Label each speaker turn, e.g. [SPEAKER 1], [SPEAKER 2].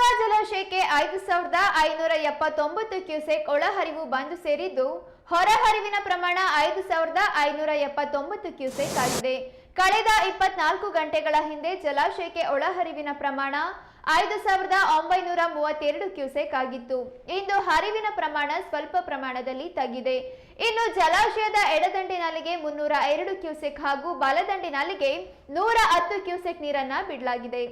[SPEAKER 1] ತುಂಗಾ ಜಲಾಶಯಕ್ಕೆ ಐದು ಸಾವಿರದ ಐನೂರ ಎಪ್ಪತ್ತೊಂಬತ್ತು ಕ್ಯೂಸೆಕ್ ಒಳಹರಿವು ಬಂದು ಸೇರಿದ್ದು, ಹೊರಹರಿವಿನ ಪ್ರಮಾಣ ಐದು ಸಾವಿರದ ಐನೂರ ಎಪ್ಪತ್ತೊಂಬತ್ತು ಕ್ಯೂಸೆಕ್ ಆಗಿದೆ. ಕಳೆದ ಇಪ್ಪತ್ನಾಲ್ಕು ಗಂಟೆಗಳ ಹಿಂದೆ ಜಲಾಶಯಕ್ಕೆ ಒಳಹರಿವಿನ ಪ್ರಮಾಣ ಐದು ಸಾವಿರದ ಒಂಬೈನೂರ ಮೂವತ್ತೆರಡು ಕ್ಯೂಸೆಕ್ ಆಗಿತ್ತು. ಇಂದು ಹರಿವಿನ ಪ್ರಮಾಣ ಸ್ವಲ್ಪ ಪ್ರಮಾಣದಲ್ಲಿ ತಗ್ಗಿದೆ. ಇನ್ನು ಜಲಾಶಯದ ಎಡದಂಡಿನಲ್ಲಿಗೆ ಮುನ್ನೂರ ಎರಡು ಕ್ಯೂಸೆಕ್ ಹಾಗೂ ಬಲದಂಡಿನಲ್ಲಿಗೆ ನೂರ ಹತ್ತು ಕ್ಯೂಸೆಕ್ ನೀರನ್ನ ಬಿಡಲಾಗಿದೆ.